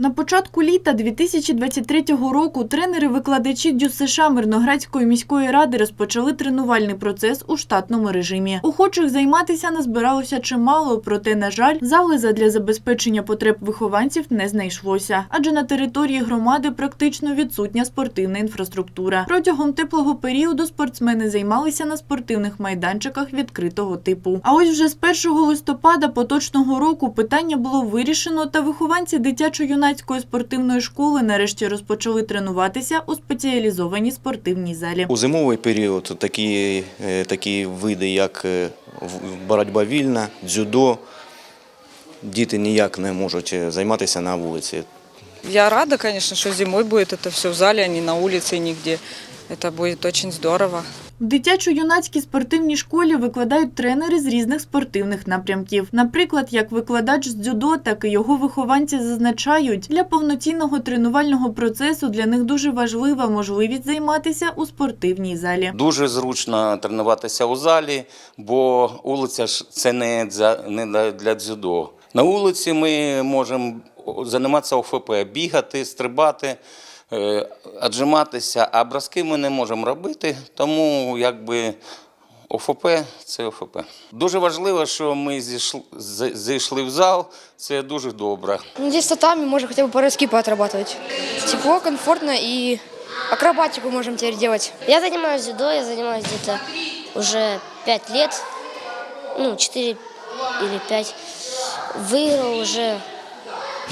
На початку літа 2023 року тренери-викладачі ДЮСШ Мирноградської міської ради розпочали тренувальний процес у штатному режимі. Охочих займатися назбиралося чимало, проте, на жаль, зали задля забезпечення потреб вихованців не знайшлося, адже на території громади практично відсутня спортивна інфраструктура. Протягом теплого періоду спортсмени займалися на спортивних майданчиках відкритого типу. А ось вже з 1 листопада поточного року питання було вирішено, та вихованці дитячо-юнацької спортивної школи нарешті розпочали тренуватися у спеціалізованій спортивній залі. У зимовий період такі, е, такі види, як е, боротьба вільна, дзюдо, діти ніяк не можуть е, займатися на вулиці. Я рада, звісно, що зимою буде це все в залі, а не на вулиці нигде. Это будет очень здорово. В дитячо-юнацькій спортивній школі викладають тренери з різних спортивних напрямків. Наприклад, як викладач з дзюдо, так і його вихованці зазначають, для повноцінного тренувального процесу для них дуже важлива можливість займатися у спортивній залі. Дуже зручно тренуватися у залі, бо вулиця ж це не для, не для- для дзюдо. На вулиці ми можемо займатися ОФП, бігати, стрибати, е, віджиматися, а броски ми не можемо робити, тому якби ОФП це ОФП. Дуже важливо, що ми зійшли, з- зайшли в зал, це дуже добре. Ну, здесь татами можно хотя бы по-русски поотрабатывать. Тепло, комфортно и акробатику можем теперь делать. Я занимаюсь дзюдо, я занимаюсь где-то уже 5 лет, ну, 4 или 5. Выиграл уже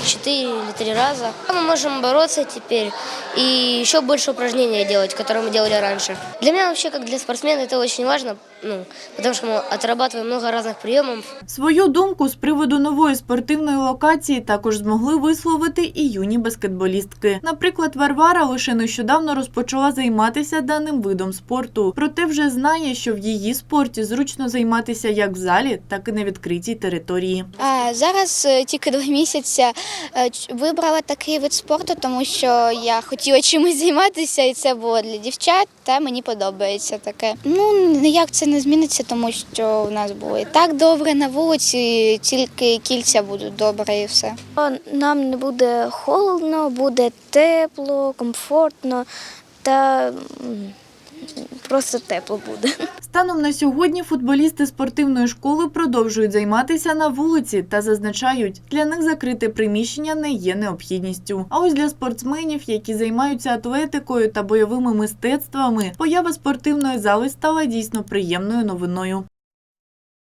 4 или 3 раза. Мы можем бороться теперь и еще больше упражнений делать, которые мы делали раньше. Для меня вообще, как для спортсмена, это очень важно, ну, потому что мы отрабатываем много разных приемов. Свою думку з приводу нової спортивної локації також змогли висловити і юні баскетболістки. Наприклад, Варвара лише нещодавно розпочала займатися даним видом спорту, проте вже знає, що в її спорті зручно займатися як в залі, так і на відкритій території. Зараз е, тільки два місяці е, вибрала такий вид спорту, тому що я хотіла чимось займатися, і це було для дівчат, та мені подобається таке. Ну ніяк це не зміниться, тому що у нас було і так добре на вулиці, тільки кільця будуть добре і все. Нам не буде холодно, буде тепло, комфортно та просто тепло буде. Станом на сьогодні футболісти спортивної школи продовжують займатися на вулиці та зазначають, для них закрите приміщення не є необхідністю. А ось для спортсменів, які займаються атлетикою та бойовими мистецтвами, поява спортивної зали стала дійсно приємною новиною.